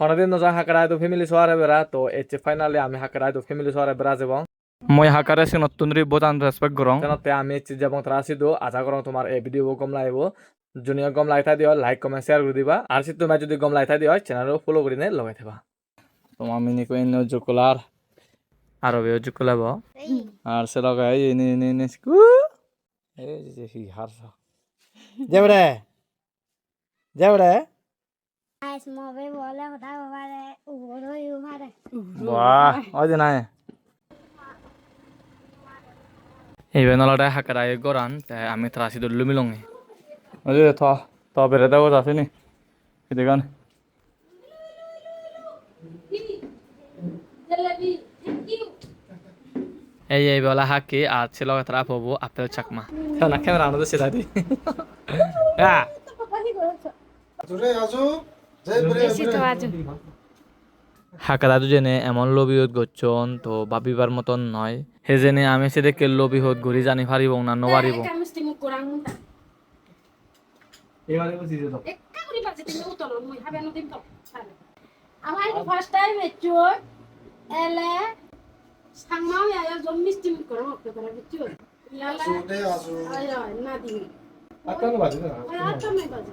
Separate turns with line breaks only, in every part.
হনদিন নজা হাকারাই তো ফ্যামিলি সোয়ারে বেড়া তো এচে ফাইনালি আমি হাকারাই তো ফ্যামিলি সোয়ারে বেড়া যাব মই হাকারে সে নতুন রি বোতান রেসপেক্ট করং তেনতে আমি এচে যাব তারা সিদো আশা করং তোমার এই ভিডিও গম লাইব জুনিয়র গম লাইথা দিও লাইক কমেন্ট শেয়ার করে দিবা আর সে তুমি যদি গম লাইথা দিও চ্যানেলও ফলো করে নে লগাই থাকবা তোমার মিনি কই নো জুকুলার আর ওবে জুকুলাব আর সে লগাই নি নি নি স্কু এই যে হি হারসা যাবড়ে যাবড়ে
আইস মবে বলে কথা বাবারে উড়ই উভারে
বাহ ওই যে নাই এই বেনলাটা হাকারাই গরান তাই আমি ত্রাসি দলু মিলঙ্গে ওই থ তো বেরে দাও আছে নি। দেখান। এই এই বেলা হাকি আর ছিল তারা পাবো আপেল চাকমা। না ক্যামেরা আনো সেটা দি হ্যাঁ হাকারা দুজনে এমন লবিহত গচ্ছন তো ভাবিবার মতন নয়। সেজেনে আমি সে দেখে লবিহত ঘুরি জানি পারিব না
নদিন তো। আমার ফার্স্ট টাইম এলে সাংমাও আয়া জম মিষ্টি মুখ করাং ওকে করে বুঝছ? লালা আয় আয় না দিন
বাজে? না
আটা মে বাজে।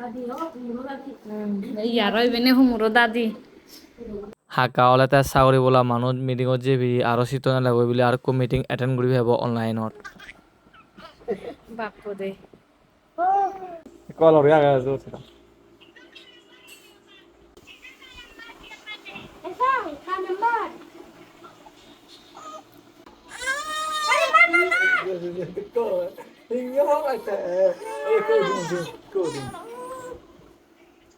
দাদি ও মুরো দাদি
এই আর বেনে হুমুরো দাদি।
হাকা হলে তার চাকৰি বোলা মানুহ মিটিঙত যাবি আৰু চিট নালাগিব বুলি আৰু কো মিটিং এটেণ্ড কৰি ভাব অনলাইনত
বাপু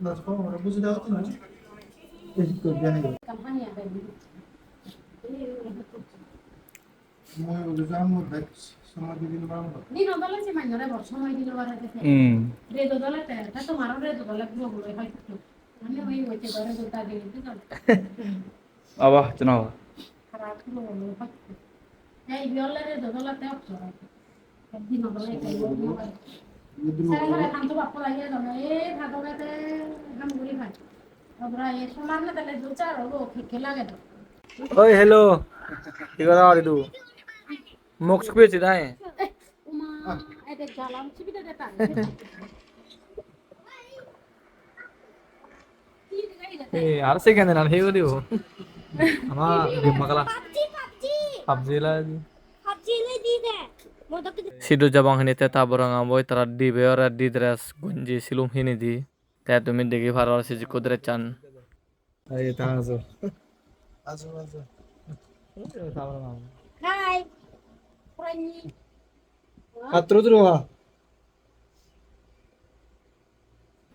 বুঝে দাও তো না এই তো জানি
kampanye baby.
মই বুঝাম মো দেখ সময় দিন বাম
ni no dole se mañore bor সময় দিল বারা দেখে
হুম
রে দো দলে তে তা তো মারো রে দো দলে পুরো গুলো হয় তো আমি ওই হইতে ধরে দুটা দিন তো
আবা জানাও
হয় এই বিয়লে রে দো দলে তে অপসর একদিন হলো
ওই হেল্ল' কি এইটো মোক চুপি আছে তাই?
উমা এতে গালাম চিবিতে দেতা
এই আৰু যাবং হিনি তেতা বরঙা বই তারা দিবে ওরা দি ড্রেস গঞ্জি সিলুম হিনি দি তে তুমি দেখি ভালো আছে যে কুদরে চান এই তা আছো
আজু আজু
হাই। পুরানি
কাত্র দ্রুয়া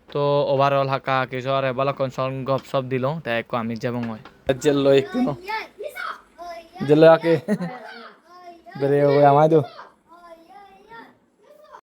তো ওভারঅল হাকা কিশোর এবালা কনসন গপ সব দিল তাই একো আমি যাবং হয় জেল লো একটু। জেল আকে। বেরে ওই আমায় দো।